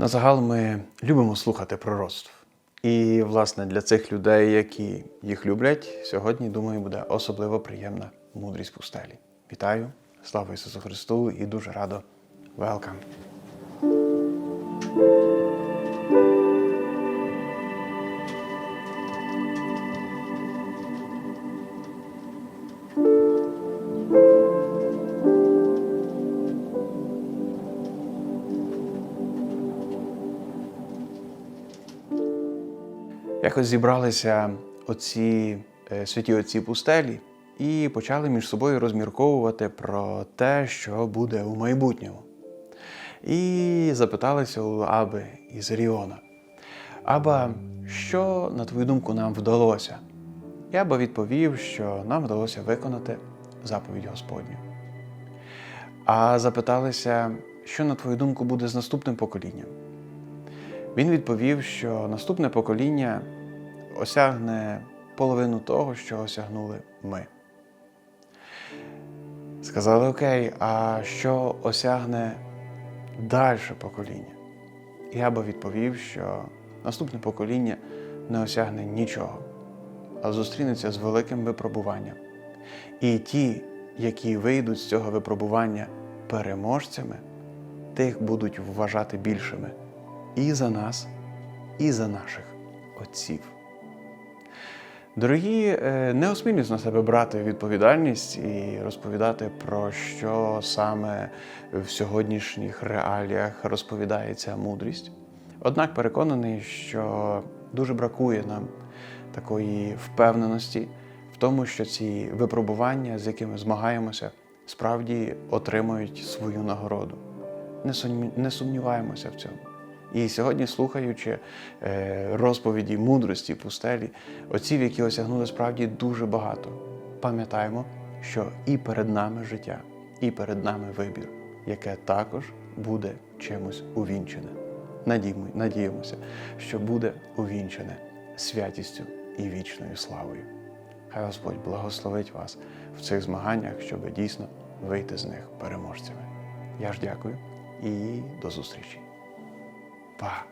На загал ми любимо слухати пророцтв. І, власне, для цих людей, які їх люблять, сьогодні, думаю, буде особливо приємна мудрість пустелі. Вітаю, слава Ісусу Христу і дуже радо. Welcome! Якось зібралися оці е, святі отці пустелі і почали між собою розмірковувати про те, що буде у майбутньому. І запиталися у Аби із Ріона. Аба, що, на твою думку, нам вдалося? І Аба відповів, що нам вдалося виконати заповідь Господню. А запиталися, що, на твою думку, буде з наступним поколінням? Він відповів, що наступне покоління осягне половину того, що осягнули ми. Сказали окей, а що осягне далі покоління? І Аба відповів, що наступне покоління не осягне нічого, а зустрінеться з великим випробуванням. І ті, які вийдуть з цього випробування переможцями, тих будуть вважати більшими і за нас, і за наших отців. Дорогі, е, не осмілюсь на себе брати відповідальність і розповідати про що саме в сьогоднішніх реаліях розповідається мудрість. Однак переконаний, що дуже бракує нам такої впевненості в тому, що ці випробування, з якими змагаємося, справді отримують свою нагороду. Не сумніваємося в цьому. І сьогодні, слухаючи е, розповіді мудрості пустелі, отців, які осягнули справді дуже багато, пам'ятаємо, що і перед нами життя, і перед нами вибір, яке також буде чимось увінчене. Надіємося, що буде увінчене святістю і вічною славою. Хай Господь благословить вас в цих змаганнях, щоб дійсно вийти з них переможцями. Я ж дякую і до зустрічі. Pá.